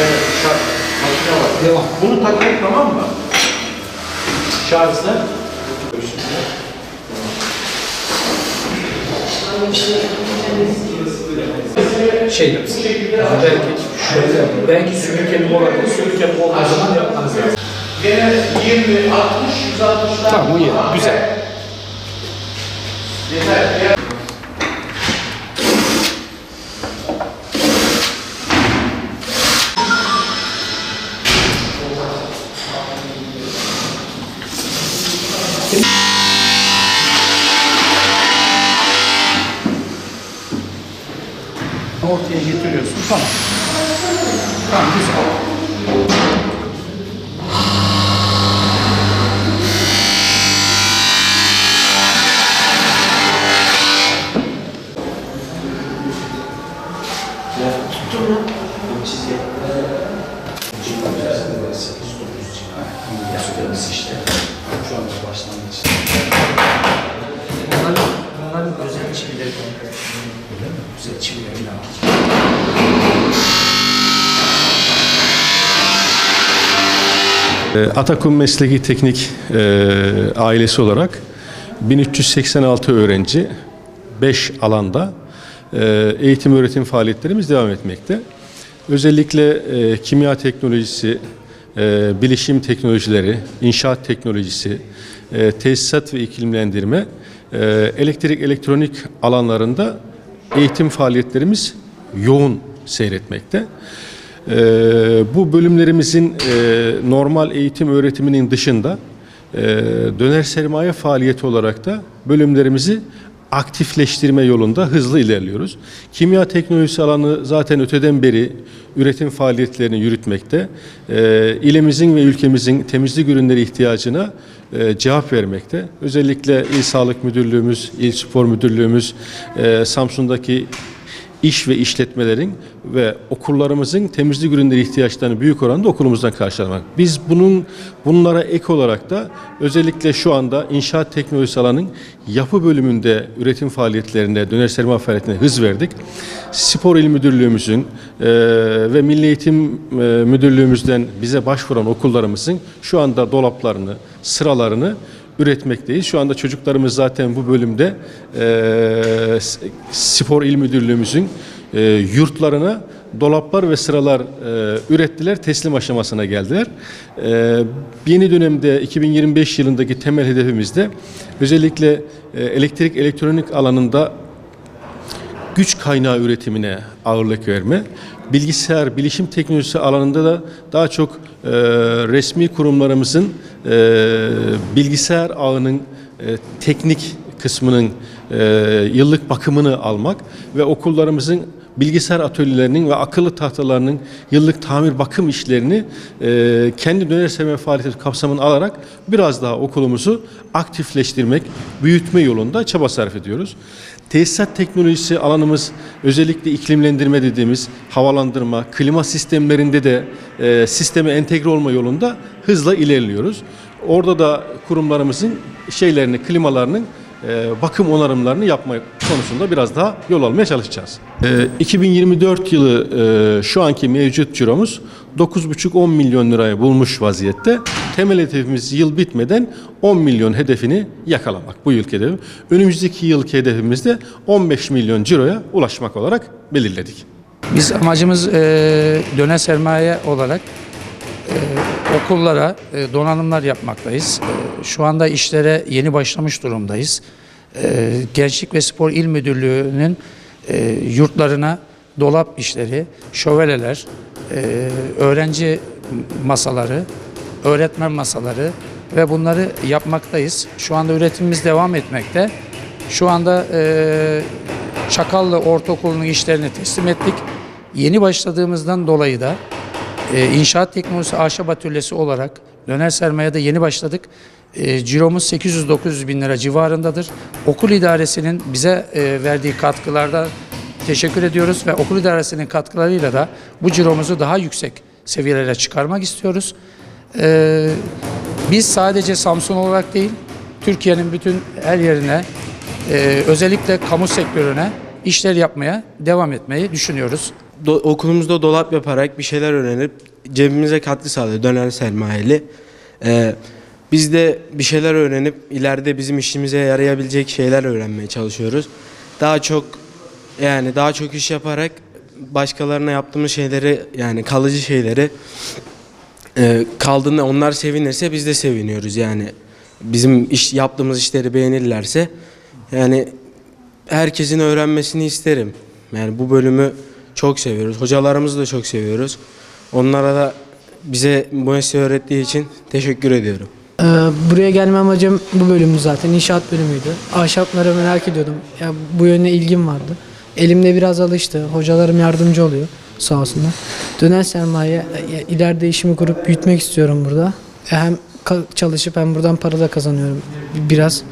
Evet, şarj. Makine var. Devam. Bunu takayım tamam mı? Şarjla. Şey yapsın. Belki şöyle, belki sürükemi olabilir. Sürükemi olmadığı zaman yapmanız lazım. Gene 20, 60, 160'lar. Tamam, o iyi. Güzel. 정확히 이게 뚫려 수판 안 되죠 네, 좀 넘치세요? Özel çivileri kontrol Öyle mi? Güzel çivileri lazım. E, Atakum Mesleki Teknik e, ailesi olarak 1386 öğrenci 5 alanda e, eğitim öğretim faaliyetlerimiz devam etmekte. Özellikle e, kimya teknolojisi, e, bilişim teknolojileri, inşaat teknolojisi, e, tesisat ve iklimlendirme, elektrik elektronik alanlarında eğitim faaliyetlerimiz yoğun seyretmekte. Ee, bu bölümlerimizin e, normal eğitim öğretiminin dışında e, döner sermaye faaliyeti olarak da bölümlerimizi aktifleştirme yolunda hızlı ilerliyoruz. Kimya teknolojisi alanı zaten öteden beri üretim faaliyetlerini yürütmekte. Ee, ilimizin ve ülkemizin temizlik ürünleri ihtiyacına e, cevap vermekte. Özellikle İl Sağlık Müdürlüğümüz, İl Spor Müdürlüğümüz, e, Samsun'daki iş ve işletmelerin ve okullarımızın temizlik ürünleri ihtiyaçlarını büyük oranda okulumuzdan karşılamak. Biz bunun bunlara ek olarak da özellikle şu anda inşaat teknolojisi alanının yapı bölümünde üretim faaliyetlerine, döner sermaye faaliyetine hız verdik. Spor İl Müdürlüğümüzün e, ve Milli Eğitim e, Müdürlüğümüzden bize başvuran okullarımızın şu anda dolaplarını, sıralarını üretmekteyiz. Şu anda çocuklarımız zaten bu bölümde e, Spor İl Müdürlüğümüzün e, yurtlarına dolaplar ve sıralar e, ürettiler, teslim aşamasına geldiler. E, yeni dönemde 2025 yılındaki temel hedefimizde özellikle e, elektrik elektronik alanında güç kaynağı üretimine ağırlık verme, bilgisayar, bilişim teknolojisi alanında da daha çok e, resmi kurumlarımızın e, bilgisayar ağının e, teknik kısmının e, yıllık bakımını almak ve okullarımızın bilgisayar atölyelerinin ve akıllı tahtalarının yıllık tamir bakım işlerini e, kendi döner sermaye faaliyeti kapsamını alarak biraz daha okulumuzu aktifleştirmek, büyütme yolunda çaba sarf ediyoruz. Tesisat teknolojisi alanımız özellikle iklimlendirme dediğimiz havalandırma, klima sistemlerinde de e, sisteme entegre olma yolunda hızla ilerliyoruz. Orada da kurumlarımızın şeylerini, klimalarının bakım onarımlarını yapma konusunda biraz daha yol almaya çalışacağız. E, 2024 yılı e, şu anki mevcut ciromuz 9,5-10 milyon lirayı bulmuş vaziyette. Temel hedefimiz yıl bitmeden 10 milyon hedefini yakalamak bu yılki hedefim. Önümüzdeki yılki hedefimiz de 15 milyon ciroya ulaşmak olarak belirledik. Biz amacımız e, döner sermaye olarak e, okullara e, donanımlar yapmaktayız. E, şu anda işlere yeni başlamış durumdayız. E, Gençlik ve Spor İl Müdürlüğü'nün yurtlarına dolap işleri, şövalyeler, e, öğrenci masaları, öğretmen masaları ve bunları yapmaktayız. Şu anda üretimimiz devam etmekte. Şu anda Çakallı Ortaokulu'nun işlerini teslim ettik. Yeni başladığımızdan dolayı da e, inşaat teknolojisi ahşap atölyesi olarak döner sermayede yeni başladık. E, ciromuz 800-900 bin lira civarındadır. Okul idaresinin bize e, verdiği katkılarda teşekkür ediyoruz ve okul idaresinin katkılarıyla da bu ciromuzu daha yüksek seviyelere çıkarmak istiyoruz. E, biz sadece Samsun olarak değil, Türkiye'nin bütün her yerine, e, özellikle kamu sektörüne işler yapmaya devam etmeyi düşünüyoruz. Do- okulumuzda dolap yaparak bir şeyler öğrenip cebimize katkı sağlıyor döner sermayeli. Ee, biz de bir şeyler öğrenip ileride bizim işimize yarayabilecek şeyler öğrenmeye çalışıyoruz. Daha çok yani daha çok iş yaparak başkalarına yaptığımız şeyleri yani kalıcı şeyleri e, kaldığında onlar sevinirse biz de seviniyoruz yani. Bizim iş yaptığımız işleri beğenirlerse yani herkesin öğrenmesini isterim. Yani bu bölümü çok seviyoruz. Hocalarımızı da çok seviyoruz. Onlara da bize bu mesleği öğrettiği için teşekkür ediyorum. Ee, buraya gelme amacım bu bölümü zaten inşaat bölümüydü. Ahşapları merak ediyordum. Ya bu yöne ilgim vardı. Elimde biraz alıştı. Hocalarım yardımcı oluyor sağ olsunlar. Dönen sermaye e, ileride işimi kurup büyütmek istiyorum burada. Hem çalışıp hem buradan para da kazanıyorum biraz.